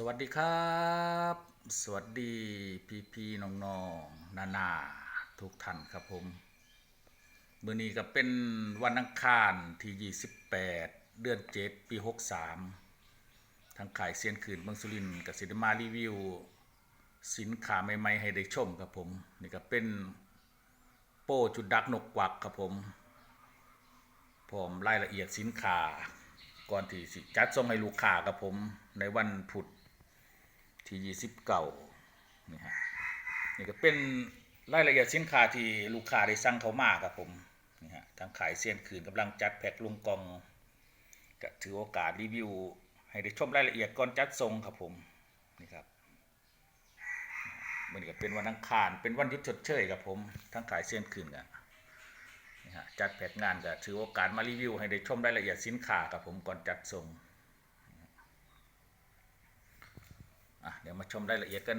สวัสดีครับ สวัสดีพี่พี่ๆน้องๆนานาทุกท่านครับผมมือนี้ก็เป็นวันอังคารที่ 28 เดือน 7 ปี 63 ทางขายเซียนขืนเมืองสุรินทร์กับสินมารีวิว สินค้าใหม่ๆให้ได้ชมครับผม นี่ก็เป็นโป้จุดดักนกกวักครับผมพร้อมรายละเอียดสินค้าก่อนที่สิจัดส่งให้ลูกค้ากับผมในวันพุธ ที่ยี่สิบเก้านี่ฮะนี่ก็เป็นรายละเอียดสินค้าที่ลูกค้าได้สั่งเขามาครับผมนี่ฮะทางขายเซียนคืนกำลังจัดแพ็คลงกล่องก็ถือโอกาสรีวิว ให้ได้ชมรายละเอียดก่อนจัดส่งครับผมนี่ครับมันก็เป็นวันอังคารเป็นวันยุดชดเชยครับผมทางขายเซียนคืนกันนะฮะจัดแผนงานก็ถือโอกาสมารีวิว ให้ได้ชมรายละเอียดสินค้ากับผมก่อนจัดส่งอะเดี๋ยวมาชมรายละเอียดกัน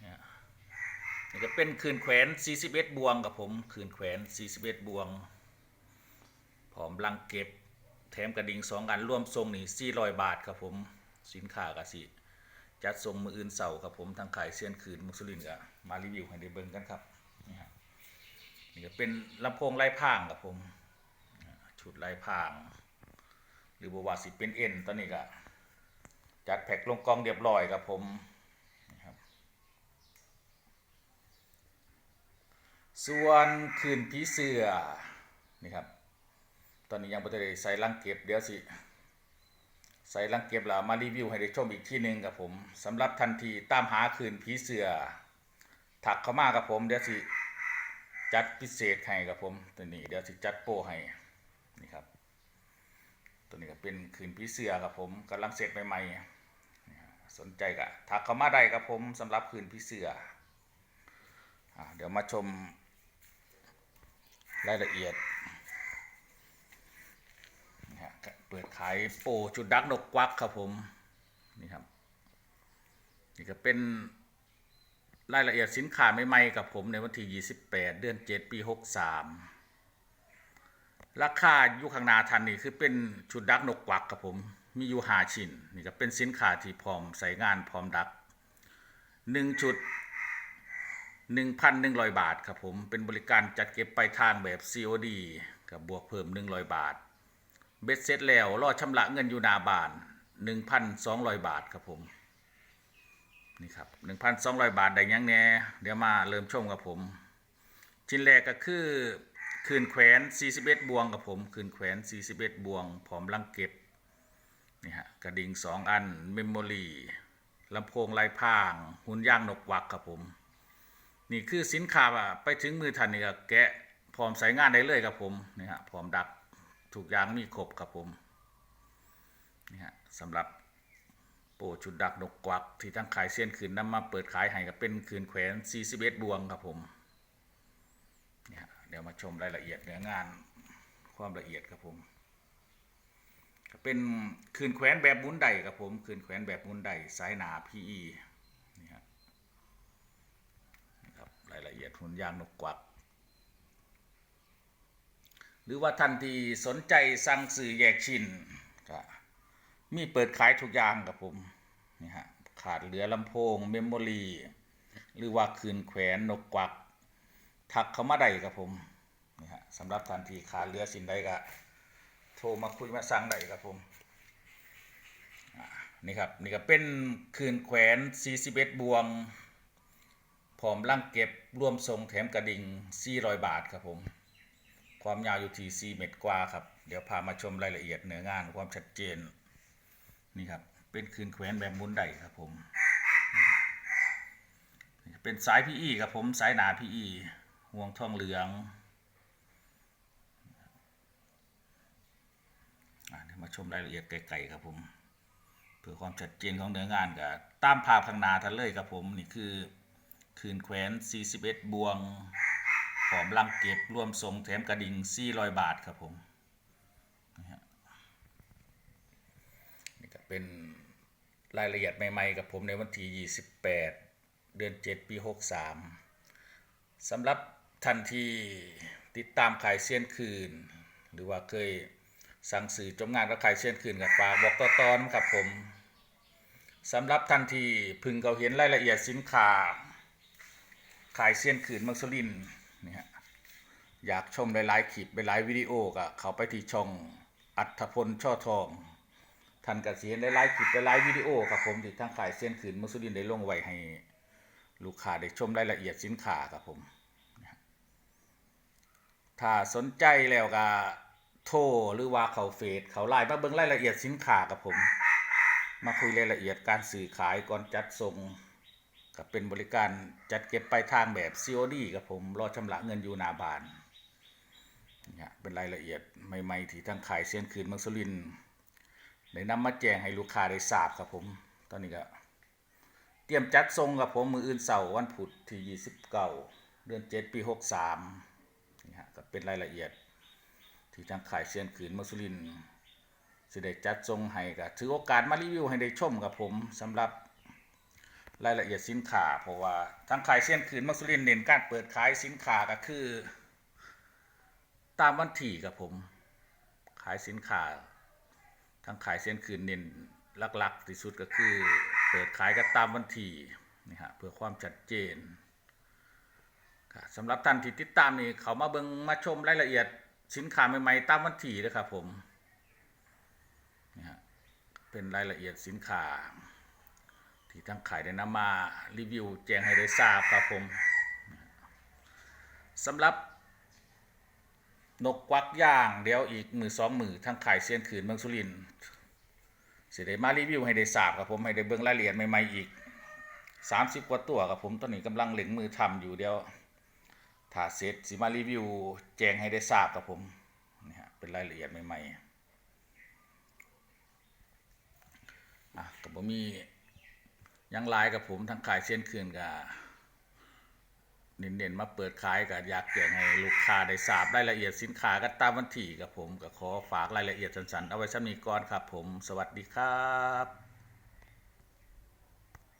เนี่ยนี่ก็เป็นคืนแขวน 41 บวงกับผมคืนแขวน 41 บวงพร้อมลังเก็บ แถมกระดิ่งสองอันร่วมทรงนี่400 บาทครับผมสินค้ากสิจัดส่งมืออื่นเสาร์ครับผมทางขายเซียนคืนมุสลินก็มารีวิวให้ได้เบิ่งกันครับนี่ฮะนี่ก็เป็นลำโพงไร้พางกับผมชุดไร้พาง หรือบอกว่าสิเป็นเอ็นตอนนี้ก็ จัดแพ็คลงกล่องเรียบร้อยกับผมนะครับส่วนคืนผีเสือนี่ครับ ตอนนี้ยังไม่ได้ใส่ลังเก็บเดี๋ยวสิใส่ลังเก็บแล้วมารีวิวให้ได้ชมอีกที่หนึ่งกับผมสำหรับทันทีตามหาคืนผีเสือถักเข้ามากับผมเดี๋ยวสิจัดพิเศษให้กับผมตัวนี้เดี๋ยวสิจัดโปรให้นี่ครับตัวนี้ก็เป็นคืนพี่เสือครับผมกำลังเสร็จใหม่ๆ สนใจก็ทักเข้ามาได้ครับผมสำหรับคืนพี่เสืออเดี๋ยวมาชมรายละเอียดนะฮะเปิดขายโปจุดดักนกกวักครับผมนี่ครับนี่ก็เป็นรายละเอียดสินค้าใหม่ๆกับผมในวันที่ 28 เดือน 7 ปี 63 ราคาอยู่ข้างหน้าทันนี่คือเป็นชุดดักนกกวักกับผม มีอยู่หาชิ้นนี่ก็เป็นสินค้าที่พร้อมใส่งานพร้อมดัก1ชุด1,100บาทครับผมเป็นบริการจัดเก็บไปลายทางแบบ COD กับบวกเพิ่ม100บาท เบ็ดเสร็จแล้วรอชำระเงินอยู่หนาบาน1,200บาทครับผมนี่ครับ1,200บาทได้ยังแน่เดี๋ยวมาเริ่มชมกับผมชิ้นแรกก็คือคืนแขวน41บวงกับผมคืนแขวน41บวงพร้อมลังเก็บ นี่ฮะกระดิ่ง2อันเมมโมรีลำโพงลายพราง หุ่นย่างนกวักครับผม นี่คือสินค้าอะไปถึงมือทันนี่ก็แกะพร้อมใช้งานได้เลยครับผมนี่ฮะพร้อมดักถูกยางมีครบครับผมนี่ฮะสำหรับโปรชุดดักนกกวักที่ทั้งขายเส้นคืนนำมาเปิดขายให้ก็เป็นคืนแขวน41บวงครับผมเนี่ยเดี๋ยวมาชมรายละเอียดเนื้องานความละเอียดครับผม เป็นคืนแขวนแบบมุนไดครับผมคืนแขวนแบบมุนไดสายหนา PE นี่ฮะนี่ครับรายละเอียดหุ่นยางนกกวักหรือว่าท่านที่สนใจสั่งซื้อแยกชิ้นก็มีเปิดขายทุกอย่างกับผมนี่ฮะขาดเหลือลำโพงเมมโมรีหรือว่าคืนแขวนนกกวักทักเข้ามาได้กับผมนี่ฮะสำหรับทันทีขาดเหลือสินใดก็ ทรมาคุยมาสั่งได้ครับผมนี่ครับนี่ก็เป็นคืนแขวน41บวงพร้อมล่างเก็บร่วมทรงแถมกระดิ่ง400 บาทครับผม ความยาวอยู่ที่4เมตรกว่าครับ เดี๋ยวพามาชมรายละเอียดเนื้องานความชัดเจนนี่ครับเป็นคืนแขวนแบบมุนไดครับผม เป็นสายพีอีครับผมสายหนาพีอีห่วงทองเหลืองอะเดี๋ยว มาชมรายละเอียดไกลๆครับผมเพื่อความชัดเจนของเนื้องานกับตามภาพข้างหน้าทันเลยครับผมนี่คือคืนแขวน 41 บวงพร้อมลังเก็บรวมทรงแถมกระดิ่ง400 บาทครับผมนี่ก็เป็นรายละเอียดใหม่ๆกับผมในวันที่ 28 เดือน 7 ปี 63สำหรับท่านทีติดตามขายเสี้ยนคืน หรือว่าเคย สั่งสื่อจมงานกับขายเสี้ยนคืนกับฝากบอกต่อๆนครับผมสำหรับทันทีพึงเขาเห็นรายละเอียดสินค้าขายเซียนขืนมังสุรินนี่ฮะอยากชมหลายๆคลิปหลายวิดีโอก็เขาไปที่ช่องอัธพลช่อทองท่านก็สิเห็นหลายๆคลิปหลายวิดีโอครับผมที่ทางขายเซียนขืนมังสุรินได้ลงไว้ให้ลูกค้าได้ชมรายละเอียดสินค้าครับผมถ้าสนใจแล้วก็ โทรหรือว่าเขาเฟซเขาไลน์มาเบิ่งรายละเอียดสินค้ากับผม มาคุยรายละเอียดการสื่อขายก่อนจัดส่งกับเป็นบริการจัดเก็บปลายทางแบบ COD กับผมรอชำระเงินอยู่หนาบานเนี่ยเป็นรายละเอียดใหม่ๆที่ทางขายเซียนคืนเมืองสุรินได้นำมาแจ้งให้ลูกค้าได้ทราบครับผม ตอนนี้ก็เตรียมจัดทรงกับผมมืออื่นเสาร์วันพุธที่ 29 เดือน 7 ปี 63นี่ฮะก็เป็นรายละเอียด ที่ทางขายเซียนขืนมัสุรินสิได้จัดทรงให้ก็ถือโอกาสมารีวิวให้ได้ชมกับผมสำหรับรายละเอียดสินค้าเพราะว่าทางขายเซียนขืนมัสุรินเน้นการเปิดขายสินค้าก็คือ ตามวันที่กับผมขายสินค้าทางขายเส้นคืนเน้นหลักๆที่สุดก็คือ เปิดขายกันตามวันที่นี่ฮะเพื่อความชัดเจนสำหรับท่านที่ติดตามนี่เขามาเบิงมาชมรายละเอียด สินค้าใหม่ๆตามวันที่นะครับผมนี่ฮะเป็นรายละเอียดสินค้าที่ทางขายได้นำมารีวิวแจ้งให้ได้ทราบครับผมสำหรับนกกวักย่างเดี๋ยวอีกมือสองมือทั้งขายเซียนขืนเมืองสุรินสิได้มารีวิวให้ได้ทราบครับผมให้ได้เบิ่งรายละเอียดใหม่ๆอีกสามสิบกว่าตัวครับผมตอนนี้กำลังเล็งมือทำอยู่เดี๋ยว ถ้าเสร็จสิมารีวิวแจ้งให้ได้ทราบครับผมนี่ฮะเป็นรายละเอียดใหม่ๆอะก็บ่มีหยังหลายกับผมทั้งขายเซียนขืนกับเน้นๆมาเปิดขายก็อยากแจ้งให้ลูกค้าได้ทราบรายละเอียดสินค้ากันตามวันที่กับผมก็ขอฝากรายละเอียดสั้นๆเอาไว้สำนีก่อนครับผม สวัสดีครับ